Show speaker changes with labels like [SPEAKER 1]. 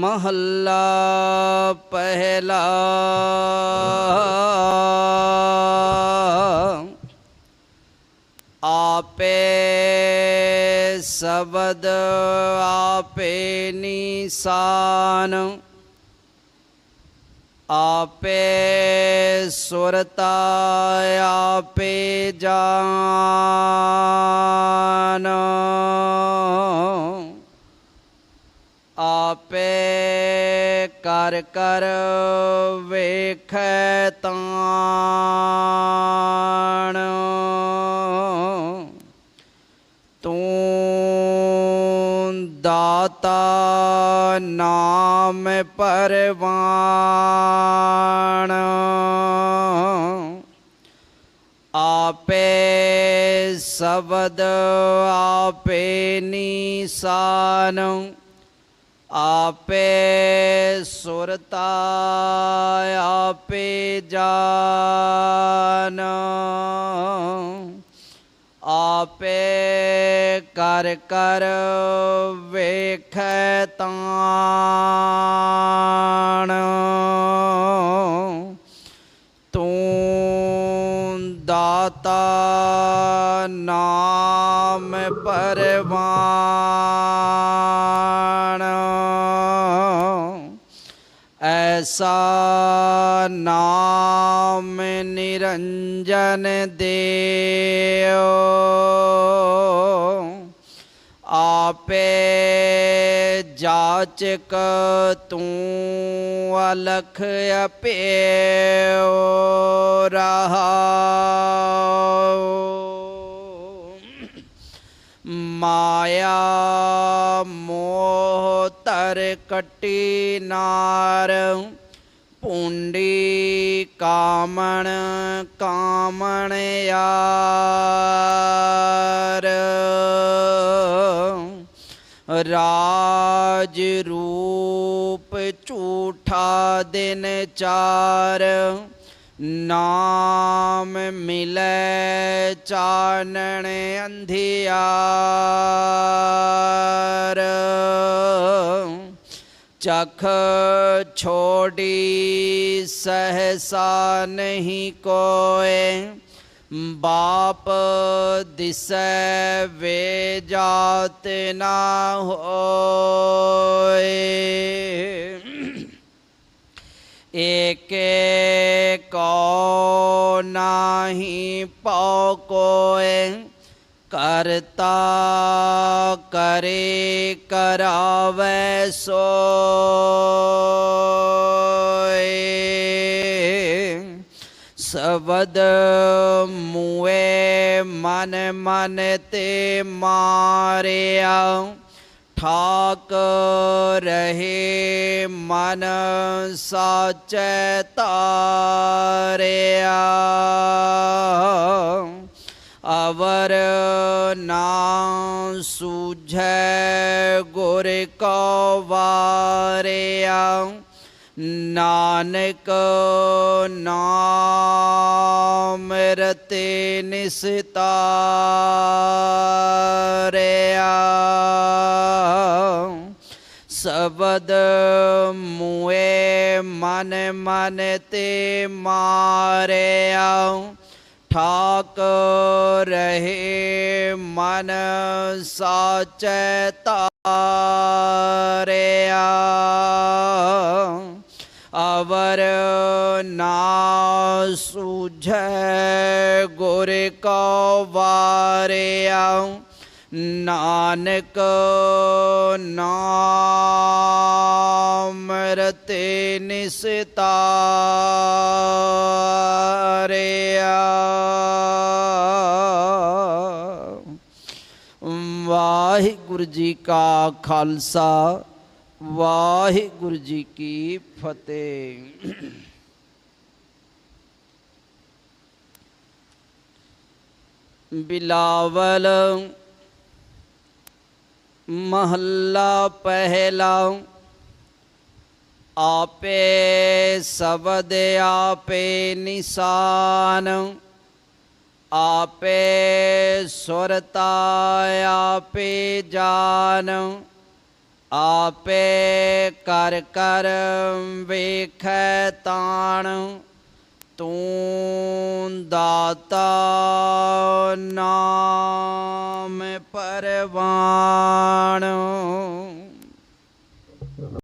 [SPEAKER 1] महल्ला पहला। आपे सबद आपे निशान। आपे स्वरता आपे जान। ਕਰ ਕਰ ਵੇਖੈ ਤਾਣ। ਤੂੰ ਦਾਤਾ ਨਾਮ ਪਰਵਾਣ। ਆਪੇ ਸ਼ਬਦ ਆਪੇ ਨਿਸ਼ਾਨ। ਆਪੇ ਸੁਰਤਾ ਆਪੇ ਜਾਨ। ਆਪੇ ਕਰ ਕਰ ਵੇਖੈ ਤਾਣ। ਤੂੰ ਦਾਤਾ ਨਾਮ ਪਰਵਾਣ ऐसा नाम निरंजन देव, आपे जाच क तू अलख रहा माया मोह तर कटी नारू पुण्डे कामण कामण यार राज रूप चूठा दिन चार नाम मिले चानण अंधियार चख छोड़ी सहसा नहीं कोय बाप दिस वे जात ना हो एक को नाही पाओ कोय करता करे करावे सो सबद मुए मन मन ते मारिया। ठाक रहे मन साचे तारिया। कर सूझ गुर को नानक नामते निशता शबद मुए मन मन ते मारया। रहे मन साचतारया अवर ना सूझ गुर कवारया नानक नाम निशता निस्तारे। ਵਾਹਿਗੁਰੂ ਜੀ ਕਾ ਖਾਲਸਾ ਵਾਹਿਗੁਰੂ ਜੀ ਕੀ ਫਤਿਹ ਬਿਲਾਵਲ ਮਹੱਲਾ ਪਹਿਲਾ ਆਪੇ ਸਬਦ ਆਪੇ ਨਿਸ਼ਾਨ ਆਪੇ ਸੁਰਤਾ ਆਪੇ ਜਾਨ ਆਪੇ ਕਰ ਕਰ ਵੇਖੈ ਤਾਣ। ਤੂੰ ਦਾਤਾ ਨਾਮ ਪਰਵਾਣ